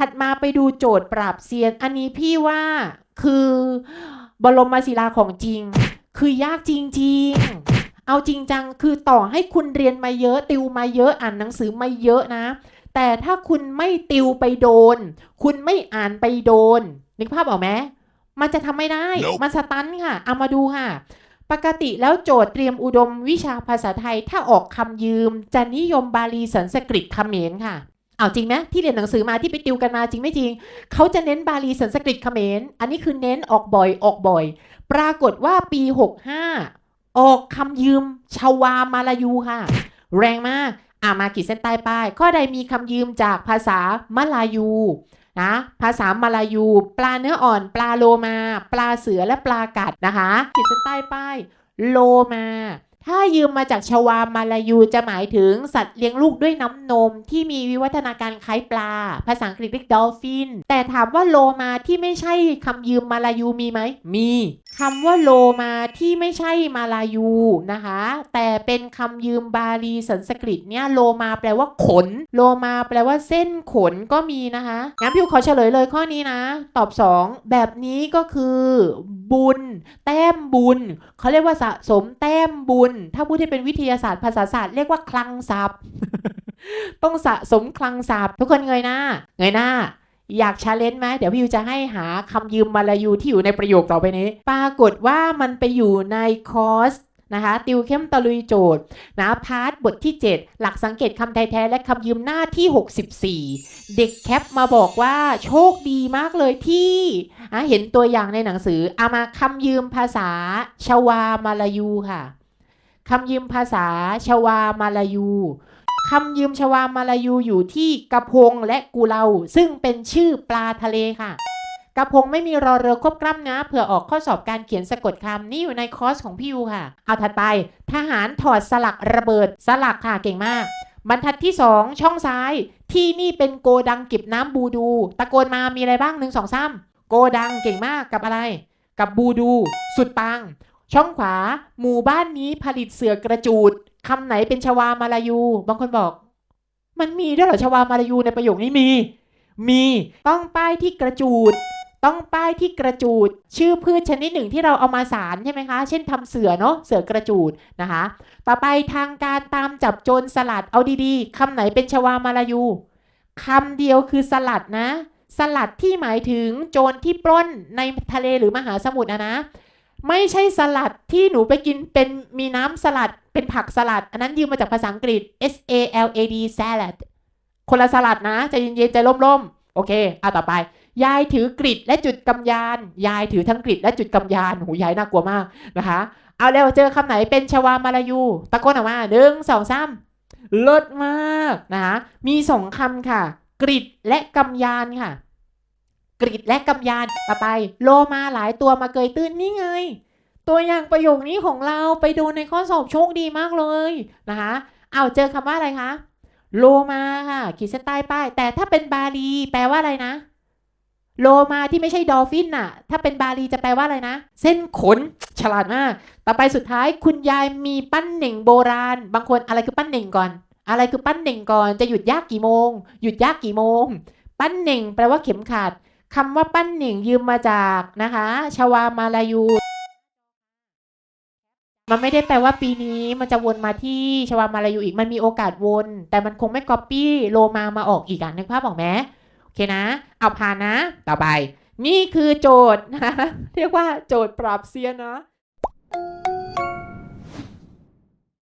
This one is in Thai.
ถัดมาไปดูโจทย์ปราบเซียน อันนี้พี่ว่าคือบรมศิลาของจริง คือยากจริง ๆ เอาจริงจังคือต่อให้คุณเรียนมาเยอะ ติวมาเยอะอ่านหนังสือมาเยอะนะ แต่ถ้าคุณไม่ติวไปโดน คุณไม่อ่านไปโดน นึกภาพออกไหมมันจะทำไม่ได้ Nope มันสตันค่ะ เอามาดูค่ะ ปกติแล้วโจทย์เตรียมอุดมวิชาภาษาไทยถ้าออกคำยืม จะนิยมบาลีสันสกฤตเขมรค่ะ เอาจริงไหมที่เรียนหนังสือมาที่ไปติวกันมาจริงไม่จริง เขาจะเน้นบาลีสันสกฤตเขมร อันนี้คือเน้นออกบ่อยออกบ่อย ปรากฏว่าปี 65 ออกคำยืมชาวามาลายูค่ะ แรงมากอ่ามาขีดเส้นใต้ป้าย ข้อใดมีคำยืมจากภาษามาลายูนะภาษามาลายู ปลาเนื้ออ่อน ปลาโลมา ปลาเสือและปลากัดนะคะขีดเส้นใต้ป้าย โลมา ถ้ายืมมาจากชวามาลายูจะหมายถึงสัตว์เลี้ยงลูกด้วยน้ำนม ที่มีวิวัฒนาการคล้ายปลา ภาษาอังกฤษเรียกดอลฟิน แต่ถามว่าโลมาที่ไม่ใช่คำยืมมาลายูมีไหม มี คำว่าโลมาที่ไม่ใช่มาลายูนะคะ แต่เป็นคำยืมบาลีสันสกฤตเนี่ยโลมาแปลว่าขน โลมาแปลว่าเส้นขนก็มีนะคะงั้นพี่ขอเฉลยเลยข้อนี้นะ ตอบ 2 แบบนี้ก็คือบุญ แต้มบุญ เขาเรียกว่าสะสมแต้มบุญ ถ้าพูดให้เป็นวิทยาศาสตร์ภาษาศาสตร์เรียกว่าคลังทรัพย์ต้องสะสมคลังทรัพย์ทุกคนเงยหน้า เงยหน้า อยากชาเลนจ์ไหมเดี๋ยวพี่ยูจะให้หาคำยืมมาลายูที่อยู่ในประโยคต่อไปนี้ ปรากฏว่ามันไปอยู่ในคอร์สนะคะติวเข้มตะลุยโจทย์นะพาร์ทบทที่ 7 หลักสังเกตคำไทยแท้และคำยืมหน้าที่ 64 เด็กแคปมาบอกว่าโชคดีมากเลยที่เห็นตัวอย่างในหนังสือเอามาคำยืมภาษาชวามาลายูค่ะคำยืมภาษาชวามาลายู คำยืมชวามาลายูอยู่ที่กระพงและกูเลาซึ่งเป็นชื่อปลาทะเลค่ะ กระพงไม่มีรอเรือควบกล้ำนะเผื่อออกข้อสอบการเขียนสะกดคำนี่อยู่ในคอร์สของพี่ยูค่ะ เอาถัดไป ทหารถอดสลักระเบิดสลักค่ะเก่งมาก บรรทัดที่ 2 ช่องซ้าย ที่นี่เป็นโกดังเก็บน้ำบูดู ตะโกนมามีอะไรบ้างหนึ่งสองสามโกดังเก่งมากกับอะไร กับบูดู สุดปัง ช่องขวา หมู่บ้านนี้ผลิตเสือกระจูด คำไหนเป็นชวามาลายู บางคนบอก มันมีด้วยเหรอชวามาลายูในประโยคนี้มี มีต้องป้ายที่กระจูด ต้องป้ายที่กระจูด ชื่อพืชชนิดหนึ่งที่เราเอามาสารใช่ไหมคะ เช่นทำเสือเนาะเสือกระจูดนะคะ ต่อไปทางการตามจับโจรสลัดเอาดีๆคำไหนเป็นชวามาลายูคำเดียวคือสลัดนะ สลัดที่หมายถึงโจรที่ปล้นในทะเลหรือมหาสมุทรนะนะ ไม่ใช่สลัดที่หนูไปกินเป็นมีน้ำสลัดเป็นผักสลัด อันนั้นยืมมาจากภาษาอังกฤษ S A L A D salad คนละสลัดนะใจเย็นๆใจร่มๆ โอเคเอาต่อไป ยายถือกริดและจุดกำยาน ยายถือทั้งกริดและจุดกำยานหูยายน่ากลัวมากนะคะ เอาเร็วเจอคำไหนเป็นชวามาลายู ตะโกนออกมาหนึ่งสองสามเลิศมากนะคะมีสองคำค่ะ กริดและกำยานค่ะ กริดและกำยานต่อไป โลมาหลายตัวมาเกยตื้นนี่ไง ตัวอย่างประโยคนี้ของเราไปดูในข้อสอบโชคดีมากเลยนะคะเอาเจอคำว่าอะไรคะโลมาค่ะขีดเส้นใต้ป้าย แต่ถ้าเป็นบาลี แปลว่าอะไรนะ โลมาที่ไม่ใช่ดอลฟินน่ะ ถ้าเป็นบาลีจะแปลว่าอะไรนะ เส้นขน ฉลาดมาก ต่อไปสุดท้ายคุณยายมีปั้นเหน่งโบราณ บางคนอะไรคือปั้นเหน่งก่อน อะไรคือปั้นเหน่งก่อน จะหยุดยากกี่โมง หยุดยากกี่โมง ปั้นเหน่งแปลว่าเข็มขัด คำว่าปั้นหน่งยืมมาจากนะคะชาวามาลายู มันไม่ได้แปลว่าปีนี้มันจะวนมาที่ชาวามาลายูอีกมันมีโอกาสวน แต่มันคงไม่ก๊อปปี้โลมามาออกอีกอะนึกภาพออกไหมโอเคนะ เอาผ่านนะ ต่อไป นี่คือโจทย์นะเรียกว่าโจทย์ปรับเซียนนะ